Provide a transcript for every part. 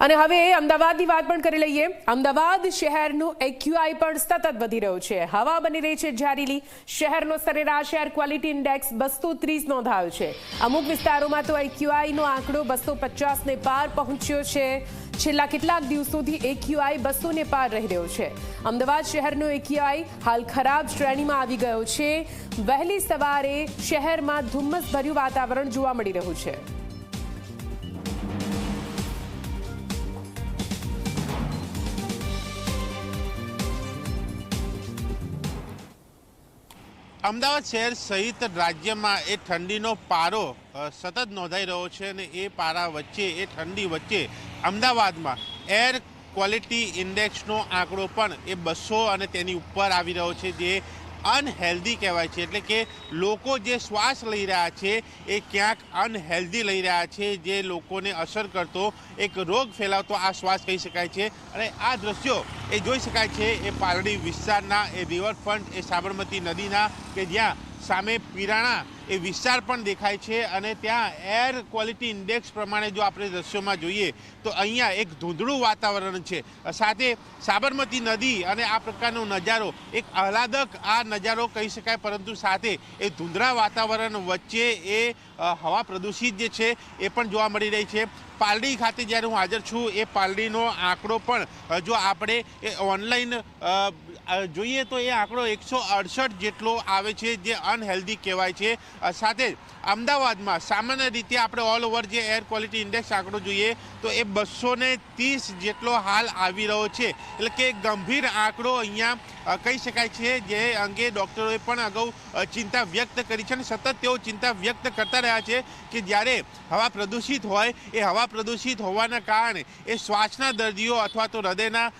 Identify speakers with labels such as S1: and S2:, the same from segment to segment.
S1: અને હવે અમદાવાદની વાત પણ કરી લઈએ. અમદાવાદ શહેરનું એક્યુઆઈ પણ સતત વધી રહ્યું છે. હવા બની રહી છે ઝારીલી. શહેરનો સરેરાશ એર ક્વોલિટી ઇન્ડેક્સ બસો ત્રીસ નોંધાયો છે. અમુક વિસ્તારોમાં તો એક્યુઆઈનો આંકડો બસો પચાસને પાર પહોંચ્યો છે. છેલ્લા કેટલાક દિવસોથી એક્યુઆઈ બસોને પાર રહી રહ્યો છે. અમદાવાદ શહેરનો એક્યુઆઈ હાલ ખરાબ શ્રેણીમાં આવી ગયો છે. વહેલી સવારે શહેરમાં ધુમ્મસભર્યું વાતાવરણ જોવા મળી રહ્યું છે.
S2: અમદાવાદ શહેર સહિત રાજ્યમાં એ ઠંડીનો પારો સતત નોંધાઈ રહ્યો છે અને એ પારા વચ્ચે, એ ઠંડી વચ્ચે અમદાવાદમાં એર ક્વોલિટી ઇન્ડેક્સનો આંકડો પણ એ બસો અને તેની ઉપર આવી રહ્યો છે, જે અનહેલ્ધી કહેવાય છે. એટલે કે લોકો જે શ્વાસ લઈ રહ્યા છે, એ ક્યાંક અનહેલ્ધી લઈ રહ્યા છે, જે લોકોને અસર કરતો, એક રોગ ફેલાવતો આ શ્વાસ કહી શકાય છે. અને આ દ્રશ્યો એ જોઈ શકાય છે, એ પારડી વિસ્તારના, એ રિવરફ્રન્ટ એ સાબરમતી નદીના, કે જ્યાં સામે પિરાણા એ વિસ્તાર પણ દેખાય છે અને ત્યાં એર ક્વોલિટી ઇન્ડેક્સ પ્રમાણે જો આપણે દ્રશ્યોમાં જોઈએ તો અહીંયા એક ધૂંધળું વાતાવરણ છે. સાથે સાબરમતી નદી અને આ પ્રકારનો નજારો, એક આહલાદક આ નજારો કહી શકાય, પરંતુ સાથે એ ધૂંધળા વાતાવરણ વચ્ચે એ હવા પ્રદૂષિત જે છે એ પણ જોવા મળી રહી છે. પાલડી ખાતે જ્યારે હું હાજર છું, એ પાલડીનો આંકડો પણ જો આપણે એ ઓનલાઈન જોઈએ તો એ આંકડો એકસો અડસઠ જેટલો આવે છે, જે અનહેલ્ધી કહેવાય છે. સાથે જ અમદાવાદમાં સામાન્ય રીતે આપણે ઓલ ઓવર જે એર ક્વોલિટી ઇન્ડેક્સ આંકડો જોઈએ, તો એ બસો ત્રીસ જેટલો હાલ આવી રહ્યો છે. એટલે કે ગંભીર આંકડો અહીંયા કહી શકાય છે, જે અંગે ડૉક્ટરોએ પણ અગાઉ ચિંતા વ્યક્ત કરી છે અને સતત તેઓ ચિંતા વ્યક્ત કરતા રહ્યા છે કે જ્યારે હવા પ્રદૂષિત હોય, એ હવા પ્રદૂષિત હોવાના કારણે એ શ્વાસના દર્દીઓ અથવા તો હૃદયના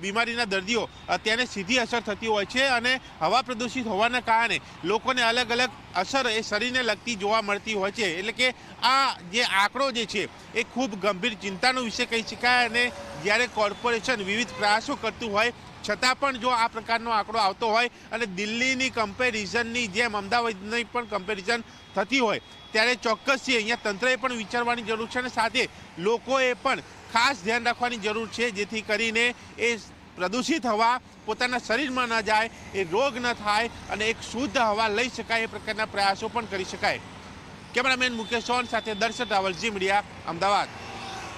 S2: બીમારીના દર્દીઓ તેને સીધી અસર થતી હોય છે અને હવા પ્રદૂષિત હોવાના કારણે લોકોને અલગ અલગ અસર એ શરીરને લગતી જોવા મળતી હોય છે. એટલે કે આ જે આંકડો જે છે એ ખૂબ ગંભીર ચિંતાનો વિષય કહી શકાય અને જ્યારે કોર્પોરેશન વિવિધ પ્રયાસો કરતું હોય છતાં પણ જો આ પ્રકારનો આંકડો આવતો હોય અને દિલ્હીની કમ્પેરિઝનની જેમ અમદાવાદની પણ કમ્પેરિઝન થતી હોય, ત્યારે ચોક્કસથી અહીંયા તંત્રએ પણ વિચારવાની જરૂર છે અને સાથે લોકોએ પણ ખાસ ધ્યાન રાખવાની જરૂર છે, જેથી કરીને એ પ્રદૂષિત હવા પોતાના શરીરમાં ન જાય, એ રોગ ન થાય અને એક શુદ્ધ હવા લઈ શકાય, એ પ્રકારના પ્રયાસો પણ કરી શકાય. કેમેરામેન મુકેશ સોન સાથે દર્શક રાવલ જી મીડિયા, અમદાવાદ.